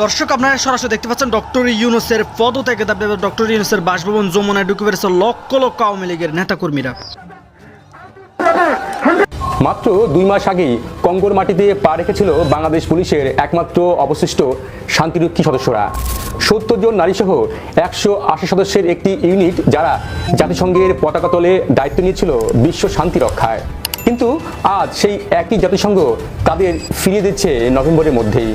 দর্শক, আপনারা সরাসরি দেখতে পাচ্ছেন ডক্টর ইউনুসের পদত্যাগে দাবি ডক্টর ইউনুসের বাসভবন যমুনায় ঢুকে পেরেছে লক্ষ লক্ষ আওয়ামী লীগের নেতাকর্মীরা। মাত্র দুই মাস আগেই কঙ্গোর মাটিতে পা রেখেছিল বাংলাদেশ পুলিশের একমাত্র অবশিষ্ট শান্তিরক্ষী সদস্যরা। সত্তর জন নারীসহ একশো আশি সদস্যের একটি ইউনিট যারা জাতিসংঘের পতাকা তলে দায়িত্ব নিয়েছিল বিশ্ব শান্তি রক্ষায়। কিন্তু আজ সেই একই জাতিসংঘ তাদের ফিরিয়ে দিচ্ছে নভেম্বরের মধ্যেই।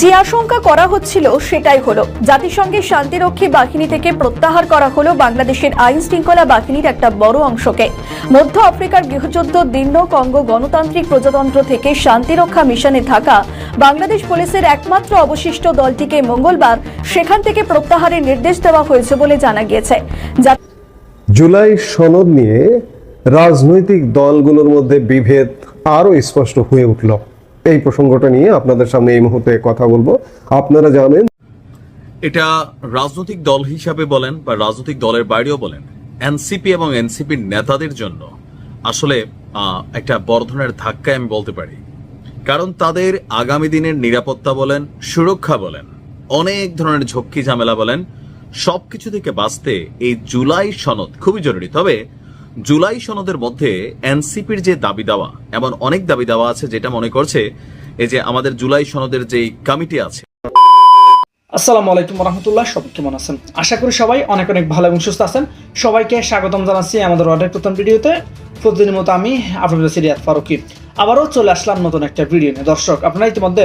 যে আশঙ্কা করা হচ্ছিল সেটাই হলো। জাতিসংঘের শান্তিরক্ষী বাহিনী থেকে প্রত্যাহার করা হলো বাংলাদেশের আইন শৃঙ্খলা বাহিনীর একটা বড় অংশকে। মধ্য আফ্রিকার গৃহযুদ্ধ দীর্ণ কঙ্গো গণতান্ত্রিক প্রজাতন্ত্র থেকে শান্তিরক্ষা মিশনে থাকা বাংলাদেশ পুলিশের একমাত্র অবশিষ্ট দলটিকে মঙ্গলবার সেখান থেকে প্রত্যাহারের নির্দেশ দেওয়া হয়েছে বলে জানা গিয়েছে। জুলাই সনদ নিয়ে রাজনৈতিক দলগুলোর মধ্যে বিভেদ আরও স্পষ্ট হয়ে উঠল। এই প্রসঙ্গটা নিয়ে আপনাদের সামনে এই মুহূর্তে কথা বলব। আপনারা জানেন এটা রাজনৈতিক দল হিসাবে বলেন বা রাজনৈতিক দলের বাইরেও বলেন, এনসিপি এবং এনসিপির নেতাদের জন্য আসলে একটা বড় ধরনের ধাক্কায় আমি বলতে পারি। কারণ তাদের আগামী দিনের নিরাপত্তা বলেন, সুরক্ষা বলেন, অনেক ধরনের ঝক্কি ঝামেলা বলেন, সবকিছু থেকে বাঁচতে এই জুলাই সনদ খুবই জরুরি। তবে জুলাই সনদের মধ্যে এনসিপির যে দাবি দাওয়া, এমন অনেক দাবি দাওয়া আছে যেটা মনে করছে এই যে আমাদের জুলাই সনদের যে কমিটি আছে। আসসালামু আলাইকুম রহমতুল্লাহ সবাই কেমন আছেন? আশা করি সবাই অনেক অনেক ভালো এবং সুস্থ আছেন। সবাইকে স্বাগতম জানাচ্ছি আমাদের অর্ডার প্রথম ভিডিওতে। প্রতিদিনের মতো আমি আপনাদের সিরিয়াত ফারুকি। আবারও চলে আসলাম নতুন একটা ভিডিও নিয়ে। দর্শক, আপনারা ইতিমধ্যে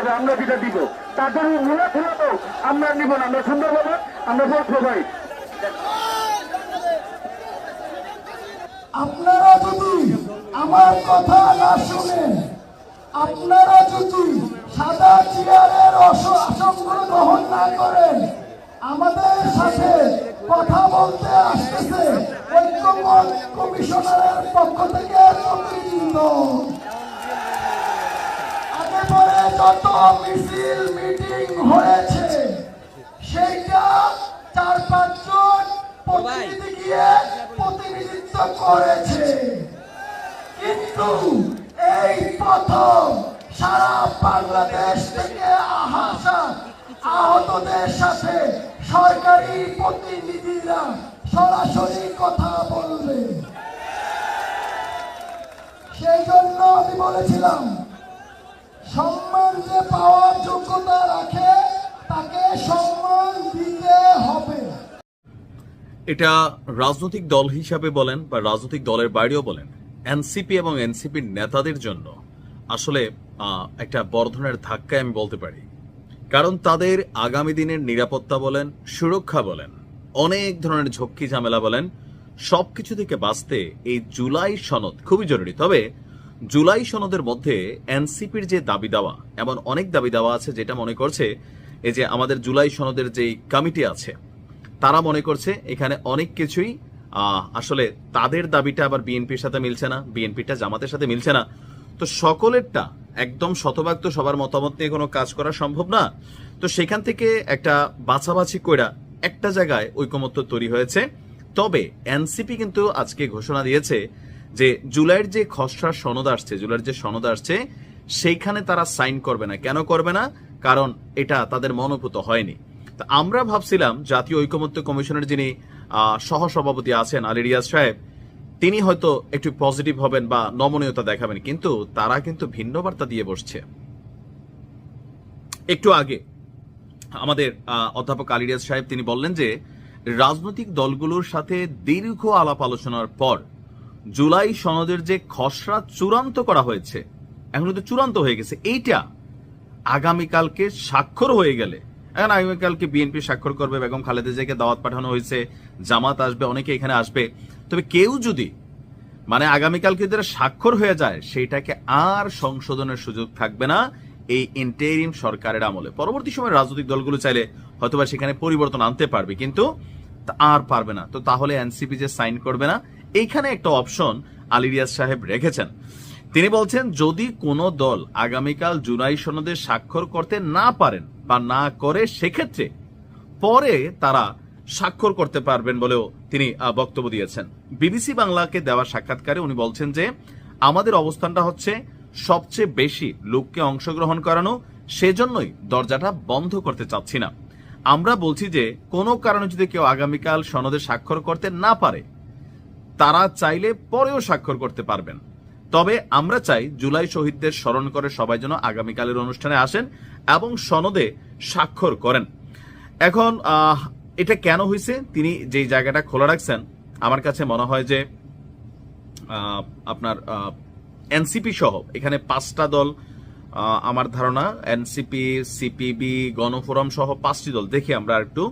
আমরা যেটা দিব। তাদের মূলা ফেলাবো আমরা নিব না। আমরা সুন্দরভাবে আমরা বলব ভাই আপনারা যদি আমার কথা না শুনেন, আপনারা যদি সাদা চেয়ারের অস- আসন গ্রহণ না করেন, আমাদের সাথে কথা বলতে আসতেছে ঐক্যমত কমিশনারের পক্ষ থেকে প্রতিনিধিবৃন্দ আগে পরে যত মিছিল মিটিং হয়েছে। সেইটা চার পাঁচজন প্রতিনিধি গিয়ে প্রতিনিধিত্ব করেছে। কিন্তু এই প্রথম সারা বাংলাদেশ থেকে আসা আহতদের সাথে সরকারি প্রতিনিধিরা সরাসরি কথা বলবে। সেই জন্য আমি বলেছিলাম সম্মান যে পাওয়ার যোগ্যতা রাখে, তাকে সম্মান দিতে হবে। এটা রাজনৈতিক দল হিসাবে বলেন বা রাজনৈতিক দলের বাইরেও বলেন, এনসিপি এবং এনসিপির নেতাদের জন্য আসলে একটা বড় ধরনের ধাক্কায় আমি বলতে পারি। কারণ তাদের আগামী দিনের নিরাপত্তা বলেন, সুরক্ষা বলেন, অনেক ধরনের ঝক্কি ঝামেলা বলেন, সবকিছু থেকে বাঁচতে এই জুলাই সনদ খুবই জরুরি। তবে জুলাই সনদের মধ্যে এনসিপির যে দাবি দাওয়া, এমন অনেক দাবি দাওয়া আছে যেটা মনে করছে এই যে আমাদের জুলাই সনদের যে কমিটি আছে, তারা মনে করছে এখানে অনেক কিছুই আসলে তাদের দাবিটা আবার বিএনপির সাথে মিলছে না, বিএনপিটা জামাতের সাথে মিলছে না। তো সকলেরটা একদম শতভাগ তো সবার মতামত নিয়ে কোনো কাজ করা সম্ভব না। তো সেখান থেকে একটা বাছাবাছি কইরা একটা জায়গায় ঐকমত্য তৈরি হয়েছে। তবে এনসিপি কিন্তু আজকে ঘোষণা দিয়েছে যে জুলাইয়ের যে খসড়া সনদ আসছে, জুলাইয়ের যে সনদ আসছে, সেইখানে তারা সাইন করবে না। কেন করবে না? কারণ এটা তাদের মনোভূত হয়নি। তা আমরা ভাবছিলাম জাতীয় ঐকমত্য কমিশনের যিনি সহসভাপতি আছেন আলী রিয়াজ সাহেব, তিনি হয়তো একটু পজিটিভ হবেন বা নমনীয়তা দেখাবেন, কিন্তু তারা কিন্তু ভিন্ন বার্তা দিয়ে বসছে। একটু আগে আমাদের অধ্যাপক আলিরিয়াজ সাহেব তিনি বললেন যে, রাজনৈতিক দলগুলোর সাথে দীর্ঘ আলাপ আলোচনার পর জুলাই সনদের যে খসড়া চূড়ান্ত করা হয়েছে, এখন তো চূড়ান্ত হয়ে গেছে। এইটা আগামীকালকে স্বাক্ষর হয়ে গেলে, এখন আগামীকালকে বিএনপি স্বাক্ষর করবে, বেগম খালেদা জিয়াকে দাওয়াত পাঠানো হয়েছে, জামাত আসবে, অনেকে এখানে আসবে। তবে কেউ যদি মানে আগামীকালকে যারা স্বাক্ষর হয়ে যায়, সেইটাকে আর সংশোধনের সুযোগ থাকবে না এই ইন্টেরিম সরকারের আমলে। পরবর্তী সময় রাজনৈতিক দলগুলো চাইলে হয়তোবা সেখানে পরিবর্তন আনতে পারবে, কিন্তু আর পারবে না। তো তাহলে এনসিপি যে সাইন করবে না এইখানে একটা অপশন আলিরিয়াজ সাহেব রেখেছেন। তিনি বলছেন, যদি কোনো দল আগামীকাল জুলাই সনদে স্বাক্ষর করতে না পারেন বা না করে, সেক্ষেত্রে পরে তারা স্বাক্ষর করতে পারবেন বলেও তিনি বক্তব্য দিয়েছেন। বিবিসি বাংলাকে দেওয়া সাক্ষাৎকারে উনি বলছেন যে, আমাদের অবস্থানটা হচ্ছে সবচেয়ে বেশি লোককে অংশগ্রহণ করানো, সেজন্যই দরজাটা বন্ধ করতে চাচ্ছি না। আমরা বলছি যে, কোনো কারণে যদি কেউ আগামীকাল সনদে স্বাক্ষর করতে না পারে তারা চাইলে পরেও স্বাক্ষর করতে পারবেন। তবে আমরা চাই জুলাই শহীদদের স্মরণ করে সবাই যেন আগামীকালের অনুষ্ঠানে আসেন এবং সনদে স্বাক্ষর করেন। এখন এটা কেন হয়েছে তিনি যেই জায়গাটা খোলা রাখছেন, আমার কাছে মনে হয় যে আপনার এনসিপি সহ এখানে পাঁচটা দল আমার ধারণা, এনসিপি, সিপিবি, গণফোরাম সহ পাঁচটি দল, দেখি আমরা একটু।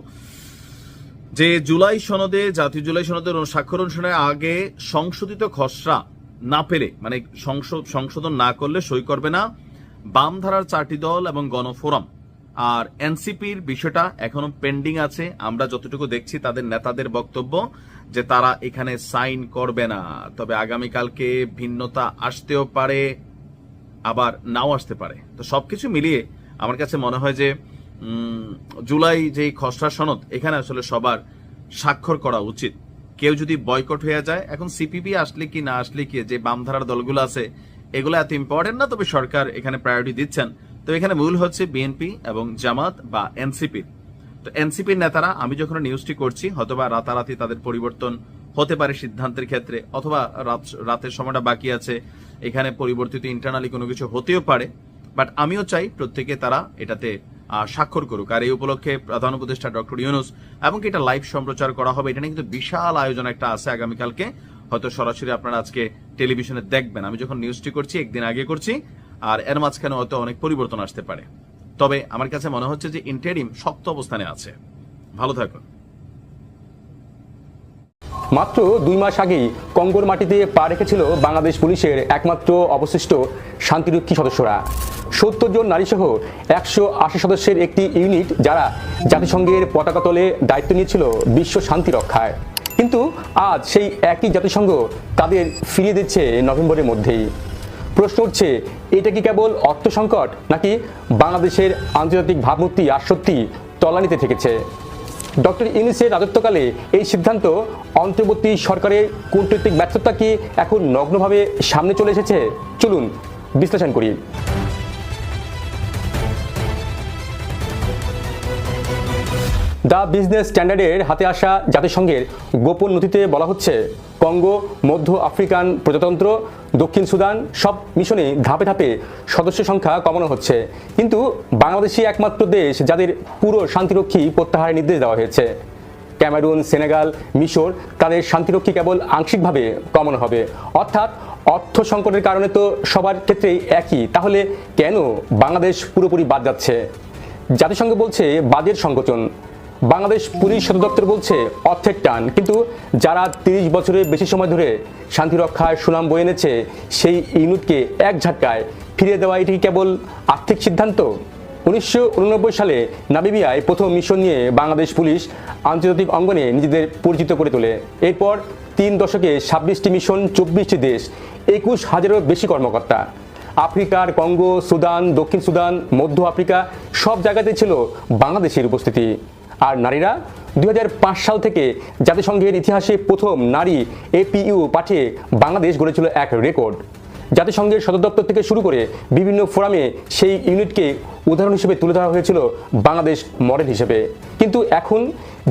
যে জুলাই সনদে, জাতীয় জুলাই সনদের স্বাক্ষর অনুষ্ঠানের আগে সংশোধিত খসড়া না পেলে মানে সংশো- সংশোধন না করলে সই করবে না বাম ধারার চারটি দল এবং গণফোরাম। আর এনসিপির বিষয়টা এখনও পেন্ডিং আছে। আমরা যতটুকু দেখছি তাদের নেতাদের বক্তব্য যে তারা এখানে সাইন করবে না। তবে আগামীকালকে ভিন্নতা আসতেও পারে, আবার নাও আসতে পারে। তো সবকিছু মিলিয়ে আমার কাছে মনে হয় যে জুলাই যে খসড়া সনদ, এখানে আসলে সবার স্বাক্ষর করা উচিত। কেউ যদি বয়কট হয়ে যায়, এখন সিপিবি আসলে কি না আসলে কি, যে বামধারার দলগুলো আছে, এগুলো এত ইম্পর্টেন্ট না, তবে সরকার এখানে প্রায়োরিটি দিচ্ছেন। তো এখানে মূল হচ্ছে বিএনপি এবং জামাত বা এনসিপি তো এনসিপির নেতারা, আমি যখন নিউজটি করছি, হয়তোবা রাতারাতি তাদের পরিবর্তন হতে পারে সিদ্ধান্তের ক্ষেত্রে, অথবা রাত, রাতের সময়টা বাকি আছে, এখানে পরিবর্তিত ইন্টারনালি কোনো কিছু হতেও পারে। বাট আমিও চাই প্রত্যেকে তারা এটাতে স্বাক্ষর করুক। আর এই উপলক্ষে প্রধান উপদেষ্টা ডক্টর ইউনুস এবং এটা লাইভ সম্প্রচার করা হবে, এটা নিয়ে কিন্তু বিশাল আয়োজন একটা আছে আগামীকালকে। হয়তো সরাসরি আপনারা আজকে টেলিভিশনে দেখবেন। আমি যখন নিউজটি করছি, একদিন আগে করছি, আর এর মাঝখানে হয়তো অনেক পরিবর্তন আসতে পারে। তবে আমার কাছে মনে হচ্ছে যে ইন্টারিম শক্ত অবস্থানে আছে। ভালো থাকুন। মাত্র দুই মাস আগেই কঙ্গোর মাটিতে পা রেখেছিল বাংলাদেশ পুলিশের একমাত্র অবশিষ্ট শান্তিরক্ষী সদস্যরা। সত্তর জন নারীসহ একশো আশি সদস্যের একটি ইউনিট যারা জাতিসংঘের পতাকা তলে দায়িত্ব নিয়েছিল বিশ্ব শান্তি রক্ষায়। কিন্তু আজ সেই একই জাতিসংঘ তাদের ফিরিয়ে দিচ্ছে নভেম্বরের মধ্যেই। প্রশ্ন উঠছে, এটা কি কেবল অর্থ সংকট নাকি বাংলাদেশের আন্তর্জাতিক ভাবমূর্তি আর সত্যি তলানিতে থেকেছে? ডক্টর ইউনিসের রাজত্বকালে এই সিদ্ধান্ত অন্তর্বর্তী সরকারের কূটনৈতিক ব্যর্থতা কি এখন নগ্নভাবে সামনে চলে এসেছে? চলুন বিশ্লেষণ করি। দ্য বিজনেস স্ট্যান্ডার্ডের হাতে আসা জাতিসংঘের গোপন নথিতে বলা হচ্ছে কঙ্গো মধ্য আফ্রিকান প্রজাতন্ত্র, দক্ষিণ সুদান, সব মিশনে ধাপে ধাপে সদস্য সংখ্যা কমানো হচ্ছে। কিন্তু বাংলাদেশই একমাত্র দেশ যাদের পুরো শান্তিরক্ষী প্রত্যাহারের নির্দেশ দেওয়া হয়েছে। ক্যামেরুন, সেনেগাল, মিশর তাদের শান্তিরক্ষী কেবল আংশিকভাবে কমানো হবে। অর্থাৎ অর্থ সংকটের কারণে তো সবার ক্ষেত্রেই একই। তাহলে কেন বাংলাদেশ পুরোপুরি বাদ যাচ্ছে? জাতিসংঘ বলছে বাজেট সংকোচন। বাংলাদেশ পুলিশ সদর দপ্তর বলছে অর্থের টান। কিন্তু যারা তিরিশ বছরের বেশি সময় ধরে শান্তি রক্ষায় সুনাম বয়ে এনেছে, সেই ইউনিটকে এক ঝাটকায় ফিরিয়ে দেওয়া এটি কেবল আর্থিক সিদ্ধান্ত? উনিশশো উননব্বই সালে নাবিবিয়ায় প্রথম মিশন নিয়ে বাংলাদেশ পুলিশ আন্তর্জাতিক অঙ্গনে নিজেদের পরিচিত করে তোলে। এরপর তিন দশকে ছাব্বিশটি মিশন, চব্বিশটি দেশ, একুশ হাজারেরও বেশি কর্মকর্তা। আফ্রিকার কঙ্গো, সুদান, দক্ষিণ সুদান, মধ্য আফ্রিকা সব জায়গাতেই ছিল বাংলাদেশের উপস্থিতি। আর নারীরা দু হাজার পাঁচ সাল থেকে জাতিসংঘের ইতিহাসে প্রথম নারী এপিইউ পাঠিয়ে বাংলাদেশ গড়েছিল এক রেকর্ড। জাতিসংঘের সদর দপ্তর থেকে শুরু করে বিভিন্ন ফোরামে সেই ইউনিটকে উদাহরণ হিসেবে তুলে ধরা হয়েছিল বাংলাদেশ মডেল হিসেবে। কিন্তু এখন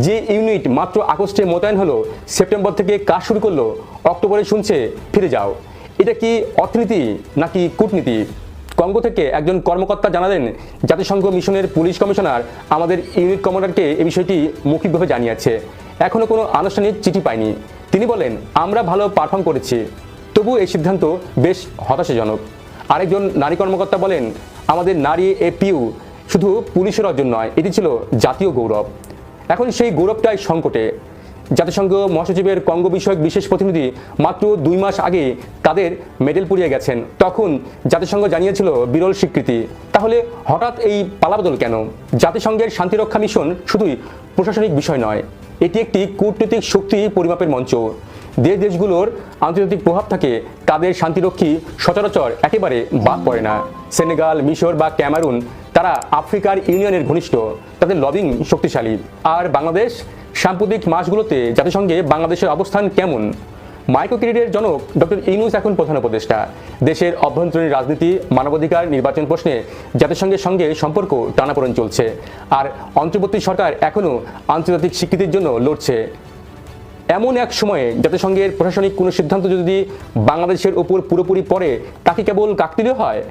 যে ইউনিট মাত্র আগস্টে মোতায়েন হলো, সেপ্টেম্বর থেকে কাজ শুরু করল, অক্টোবরে শুনছে ফিরে যাও। এটা কি অর্থনীতি নাকি কূটনীতি? কঙ্গো থেকে একজন কর্মকর্তা জানালেন, জাতিসংঘ মিশনের পুলিশ কমিশনার আমাদের ইউনিট কমান্ডারকে এই বিষয়টি মৌখিকভাবে জানিয়েছে। এখনও কোনো আনুষ্ঠানিক চিঠি পায়নি। তিনি বলেন, আমরা ভালো পারফর্ম করেছি। তবু এই সিদ্ধান্ত বেশ হতাশাজনক। আরেকজন নারী কর্মকর্তা বলেন, আমাদের নারী এপিউ শুধু পুলিশের অর্জন নয়, এটি ছিল জাতীয় গৌরব। এখন সেই গৌরবটাই সংকটে। জাতিসংঘ মহাসচিবের কঙ্গো বিষয়ক বিশেষ প্রতিনিধি মাত্র দুই মাস আগে তাদের মেডেল পুড়িয়ে গেছেন। তখন জাতিসংঘ জানিয়েছিল বিরল স্বীকৃতি। তাহলে হঠাৎ এই পালাবদল কেন? জাতিসংঘের শান্তিরক্ষা মিশন শুধুই প্রশাসনিক বিষয় নয়, এটি একটি কূটনৈতিক শক্তি পরিমাপের মঞ্চ। দেশ দেশগুলোর আন্তর্জাতিক প্রভাব থাকে, তাদের শান্তিরক্ষী সচরাচর একেবারে বাদ পড়ে না। সেনেগাল, মিশর বা ক্যামারুন, তারা আফ্রিকার ইউনিয়নের ঘনিষ্ঠ, তাদের লবিং শক্তিশালী। আর বাংলাদেশ সাম্প্রতিক মাসগুলোতে জাতিসংঘে বাংলাদেশের অবস্থান কেমন? মাইক্রোক্রেডিটের জনক ডক্টর ইনুস এখন প্রধান উপদেষ্টা। দেশের অভ্যন্তরীণ রাজনীতি, মানবাধিকার নির্বাচন প্রশ্নে জাতিসংঘের সঙ্গে সম্পর্ক টানাপোড়েন চলছে। আর অন্তর্বর্তী সরকার এখনও আন্তর্জাতিক স্বীকৃতির জন্য লড়ছে। এমন এক সময়ে জাতিসংঘের প্রশাসনিক কোনো সিদ্ধান্ত যদি বাংলাদেশের ওপর পুরোপুরি পড়ে, তাকে কেবল কাকতিলীয় হয়?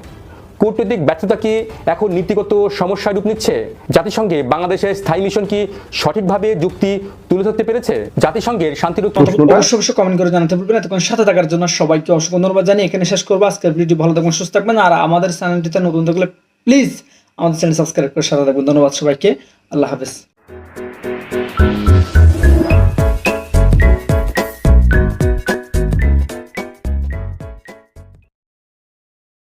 কূটনৈতিক ব্যর্থতা কি এখন নীতিগত সমস্যায় রূপ নিচ্ছে? জাতিসংঘে বাংলাদেশের স্থায়ী মিশন কি সঠিকভাবে যুক্তি তুলে ধরতে পেরেছে? জাতিসংঘের শান্তিরক্ষা অবশ্যই অবশ্যই কমেন্ট করে জানাতে ভুলবেন এতক্ষণ সাথে থাকার জন্য সবাইকে অসংখ্য ধন্যবাদ জানিয়ে এখানে শেষ করব। আজকের ভিডিও ভালো থাকবেন সুস্থ থাকবেন। আর আমাদের চ্যানেলটিতে নতুন থাকলে প্লিজ আমাদের চ্যানেল সাবস্ক্রাইব করে সাথে থাকবেন। ধন্যবাদ সবাইকে। আল্লাহ হাফেজ।